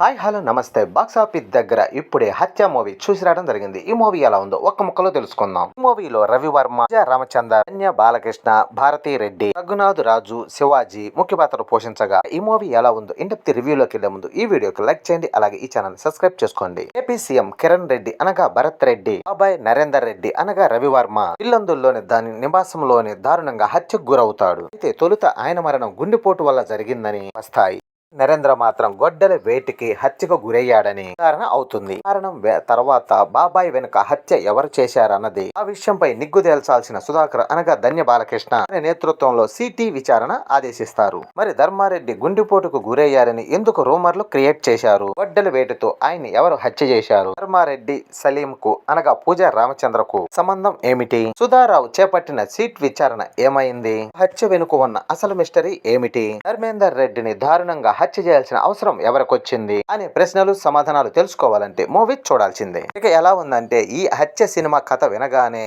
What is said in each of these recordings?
Hi hello నమస్తే. Box office దగ్గర ఇప్పుడే హత్య మూవీ చూసి రావడం జరిగింది. ఈ మూవీ ఎలా ఉందో ఒక్క ముక్కలో తెలుసుకుందాం. ఈ మూవీలో రవివర్మ రామచంద్ర ధన్య బాలకృష్ణ భారతీ రెడ్డి రఘునాథ్ రాజు శివాజీ ముఖ్య పాత్ర పోషించగా ఈ మూవీ ఎలా ఉందో ఇండెప్త్ రివ్యూలోకి వెళ్ళే ముందు ఈ వీడియోకి లైక్ చేయండి. అలాగే ఈ ఛానల్ సబ్స్క్రైబ్ చేసుకోండి. ఏపీ సీఎం కిరణ్ రెడ్డి అనగా భరత్ రెడ్డి బాబాయ్ నరేందర్ రెడ్డి అనగా రవివర్మ ఇల్లందుల్లోని దాని నివాసంలోని దారుణంగా హత్యకు గురవుతాడు. అయితే తొలుత ఆయన మరణం గుండెపోటు వల్ల జరిగిందని వస్తాయి. నరేంద్ర మాత్రం గొడ్డల వేటికి హత్యకు గురయ్యాడని నిర్ధారణ అవుతుంది. కారణం తర్వాత బాబాయ్ వెనుక హత్య ఎవరు చేశారన్నది ఆ విషయంపై నిగ్గు తేల్చాల్సిన సుధాకర్ అనగా ధన్య బాలకృష్ణ అనే నేతృత్వంలో సిటీ విచారణ ఆదేశిస్తారు. మరి ధర్మారెడ్డి గుండెపోటుకు గురయ్యారని ఎందుకు రూమర్లు క్రియేట్ చేశారు? గొడ్డల వేటుతో ఆయన ఎవరు హత్య చేశారు? ధర్మారెడ్డి సలీం కు అనగా పూజ రామచంద్రకు సంబంధం ఏమిటి? సుధారావు చేపట్టిన సీట్ విచారణ ఏమైంది? హత్య వెనుక ఉన్న అసలు మిస్టరీ ఏమిటి? ధర్మేందర్ రెడ్డిని దారుణంగా హత్య చేయాల్సిన అవసరం ఎవరికొచ్చింది అనే ప్రశ్నలు సమాధానాలు తెలుసుకోవాలంటే మూవీ చూడాల్సిందే. ఇక ఎలా ఉందంటే ఈ హత్య సినిమా కథ వినగానే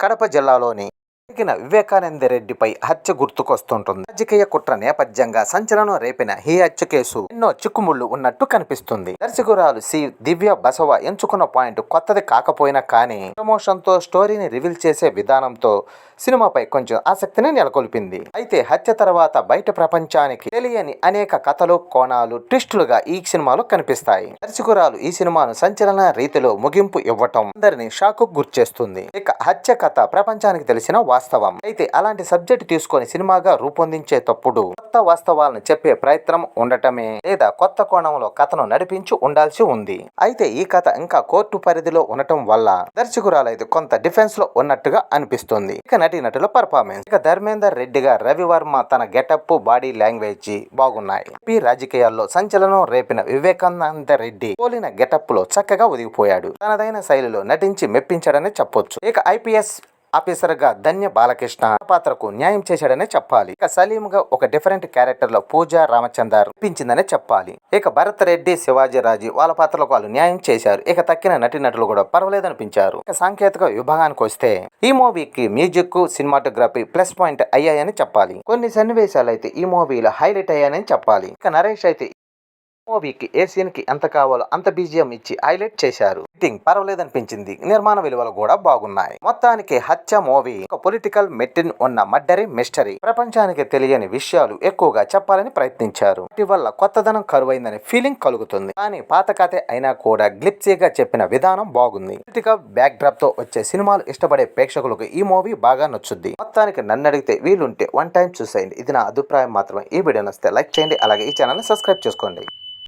కడప జిల్లాలోని జరిగిన వివేకానంద రెడ్డిపై హత్య గుర్తుకొస్తుంటుంది. రాజకీయ కుట్ర నేపథ్యంగా సంచలనం రేపిన ఈ హత్య కేసు ఎన్నో చిక్కుముళ్ళు ఉన్నట్టు కనిపిస్తుంది. దర్శకురాలు సి దివ్య బసవ ఎంచుకున్న పాయింట్ కొత్తది కాకపోయినా కానీ ప్రమోషన్తో స్టోరీని రివీల్ చేసే విధానంతో సినిమాపై కొంచెం ఆసక్తిని నెలకొల్పింది. అయితే హత్య తర్వాత బయట ప్రపంచానికి తెలియని అనేక కథలు కోణాలు ట్విస్టులుగా ఈ సినిమాలో కనిపిస్తాయి. దర్శకురాలు ఈ సినిమాను సంచలన రీతిలో ముగింపు ఇవ్వటం అందరిని షాకు గుర్చేస్తుంది. ఇక హత్య కథ ప్రపంచానికి తెలిసిన వాస్తవం వాస్తవం. అయితే అలాంటి సబ్జెక్ట్ తీసుకొని సినిమాగా రూపొందించేటప్పుడు కొత్త వాస్తవాలను చెప్పే ప్రయత్నం ఉండటమే లేదా కొత్త కోణంలో కథను నడిపించి ఉండాల్సి ఉంది. అయితే ఈ కథ ఇంకా కోర్టు పరిధిలో ఉండటం వల్ల దర్శకురాలైతే కొంత డిఫెన్స్లో ఉన్నట్టుగా అనిపిస్తుంది. ఇక నటి నటుల పర్ఫార్మెన్స్. ఇక ధర్మేందర్ రెడ్డిగా రవివర్మ తన గెటప్ బాడీ లాంగ్వేజ్ బాగున్నాయి. పి రాజకీయాల్లో సంచలనం రేపిన వివేకానంద రెడ్డి పోలిన గెటప్లో చక్కగా ఒదిగిపోయాడు. తనదైన శైలిలో నటించి మెప్పించాడని చెప్పొచ్చు. ఇక ఐపీఎస్ ఆఫీసర్గా ధన్య బాలకృష్ణ పాత్రకు న్యాయం చేశాడనే చెప్పాలి. ఇక సలీం ఒక డిఫరెంట్ క్యారెక్టర్లో పూజ రామచందర్ అనిపించిందనే చెప్పాలి. ఇక భరత్ రెడ్డి శివాజీ రాజు వాళ్ళ పాత్రలకు వాళ్ళు న్యాయం చేశారు. ఇక తక్కిన నటీనటులు కూడా పర్వాలేదనిపించారు. ఇక సాంకేతిక విభాగానికి వస్తే ఈ మూవీకి మ్యూజిక్ సినిమాటోగ్రఫీ ప్లస్ పాయింట్ అయ్యాయని చెప్పాలి. కొన్ని సన్నివేశాలు అయితే ఈ మూవీలో హైలైట్ అయ్యాయని చెప్పాలి. ఇక నరేష్ అయితే మూవీకి ఏ సీన్కి ఎంత కావాలో అంత బీజియం ఇచ్చి హైలైట్ చేశారు. ఎడిటింగ్ పర్వాలేదనిపించింది. నిర్మాణ విలువలు కూడా బాగున్నాయి. మొత్తానికి హత్య మూవీ ఒక పొలిటికల్ మెట్టిన్ ఉన్న మడ్డరీ మిస్టరీ. ప్రపంచానికి తెలియని విషయాలు ఎక్కువగా చెప్పాలని ప్రయత్నించారు. వాటి వల్ల కొత్తదనం కరువైందనే ఫీలింగ్ కలుగుతుంది. కానీ పాత కథే అయినా కూడా గ్లిప్సీగా చెప్పిన విధానం బాగుంది. పొలిటికల్ బ్యాక్ డ్రాప్తో వచ్చే సినిమాలు ఇష్టపడే ప్రేక్షకులకు ఈ మూవీ బాగా నచ్చుద్ది. మొత్తానికి నన్ను అడిగితే వీలుంటే వన్ టైం చూసేయండి. ఇది నా అభిప్రాయం మాత్రమే. ఈ వీడియో నచ్చితే లైక్ చేయండి. అలాగే ఈ ఛానల్ని సబ్స్క్రైబ్ చేసుకోండి.